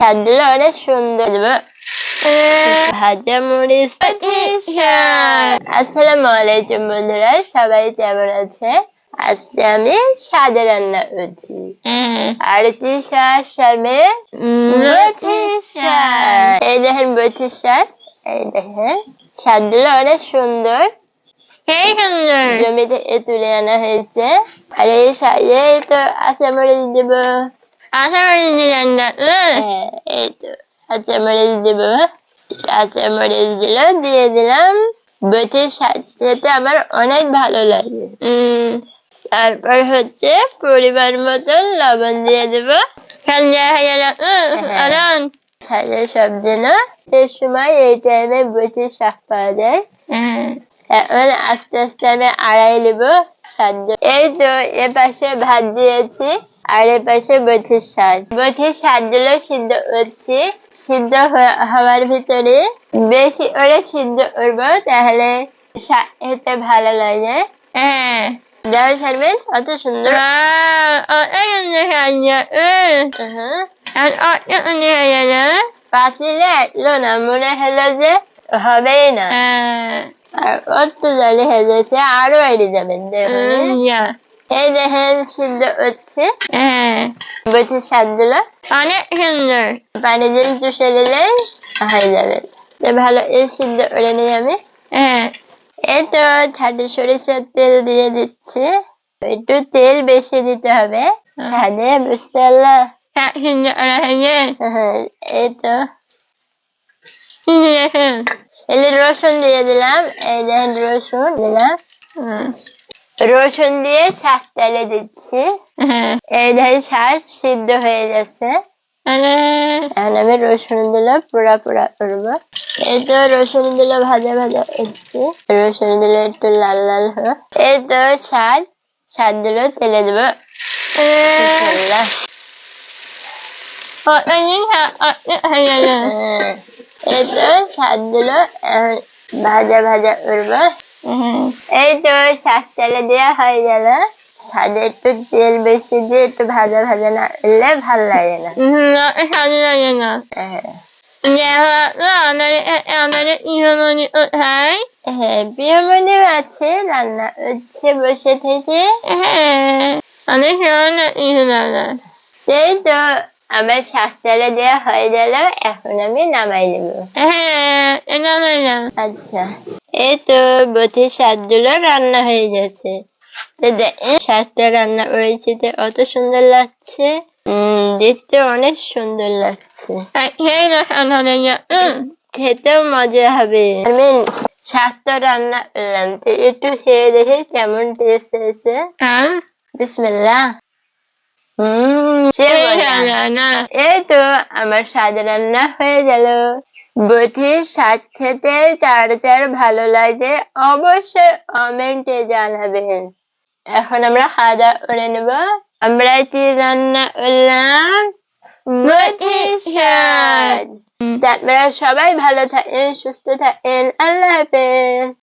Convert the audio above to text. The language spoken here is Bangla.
স্বাদগুলো অনেক সুন্দর দেবো ভাজা মরিচ আসসালামু আলাইকুম বন্ধুরা সবাই কেমন আছে আজকে আমি সাদা রান্না করছি আর কি শাক সামনে বটির শাক এই দেখেন বটির শাক এই দেখেন শাকগুলো অনেক সুন্দর সেই সুন্দর জমি তুলে আনা হয়েছে আর এই শাকে তো আশা মরিচ দেবো আশা করি দিলেন না হ্যাঁ, এই তো কাঁচা দেবো কাঁচা দিল দিয়ে দিলাম আমার অনেক ভালো লাগে তারপর হচ্ছে পরিমাণ মতন লবণ দিয়ে দেবো সন্ধ্যা হয়ে গেল আরাম সাজে সব দিন এই সময় এই টাইমে বটির শাক পাওয়া যায় এখন আস্তে আস্তে আমি আড়াই নেব সাহায্য এই তো এ পাশে ভাত দিয়েছি আর এ পাশে শাক বটির শাকগুলো সিদ্ধ করছি সিদ্ধ হওয়ার ভিতরে বেশি করে সিদ্ধ করব তাহলে খেতে ভালো লাগে হ্যাঁ দেওয়া ছাড়বেন অত সুন্দর হ্যাঁ হয়ে পাতিলে এলো না মনে হলো যে হবেই না আর অত জলে হয়ে যাচ্ছে আরও বাইরে যাবেন এই দেখেন সিদ্ধ হচ্ছে। বটির শাকগুলো অনেক সুন্দর পানি দিন চুষে দিলে হয়ে যাবে। ভালো এই সিদ্ধ করে নিই আমি। হ্যাঁ। এই তো ছাটি সরিষার তেল দিয়ে দিচ্ছি। একটু তেল বেশি দিতে হবে। স্বাদে বুঝতে পারলা? খুব সুন্দর হ্যাঁ এই তো। সুন্দর রসুন দিয়ে দিলাম। এই দেখেন রসুন দিলাম। রসুন দিয়ে শাক তেলে দিচ্ছি এই দেখেন শাক সিদ্ধ হয়ে গেছে এখন আমি রসুন দিলে পোড়া পোড়া করব এই তো রসুন দিলে ভাজা ভাজা হচ্ছে রসুন দিলে একটু লাল লাল হবে এই তো শাক শাক দিলে তেলে দেবো এই তো শাক দিলো ভাজা ভাজা করব এই তো শাক তেলে দেওয়া হয়ে গেল। স্বাদে একটু তেল বেশি দিয়ে একটু ভাজা ভাজা না করলে ভালো লাগে না। সাজু লাগে না। হ্যাঁ। হ্যাঁ? আছে রান্না হচ্ছে বসে থেকে। হ্যাঁ অনেক এই তো আমার তেলে দেওয়া হয়ে গেল এখন আমি নামাই হ্যাঁ আচ্ছা। এই তো বটির শাকগুলো রান্না হয়ে গেছে। শাকটা রান্না করেছি তো অত সুন্দর লাগছে? দেখতে অনেক সুন্দর লাগছে। সেই খেতেও মজা হবে। আমি শাক রান্না করলাম। তো একটু খেয়ে দেখে কেমন টেস্ট হয়েছে। বিসমিল্লাহ হম সে মজা। না। এই তো আমার স্বাদ রান্না হয়ে গেল। বটির স্বাদ তার ভালো লাগে অবশ্যই কমেন্টে জানাবেন। এখন আমরা খাওয়া দাওয়া করে নেব। আমরা কি রান্না করলাম আপনারা সবাই ভালো থাকেন সুস্থ থাকেন আল্লাহ হাফেজ।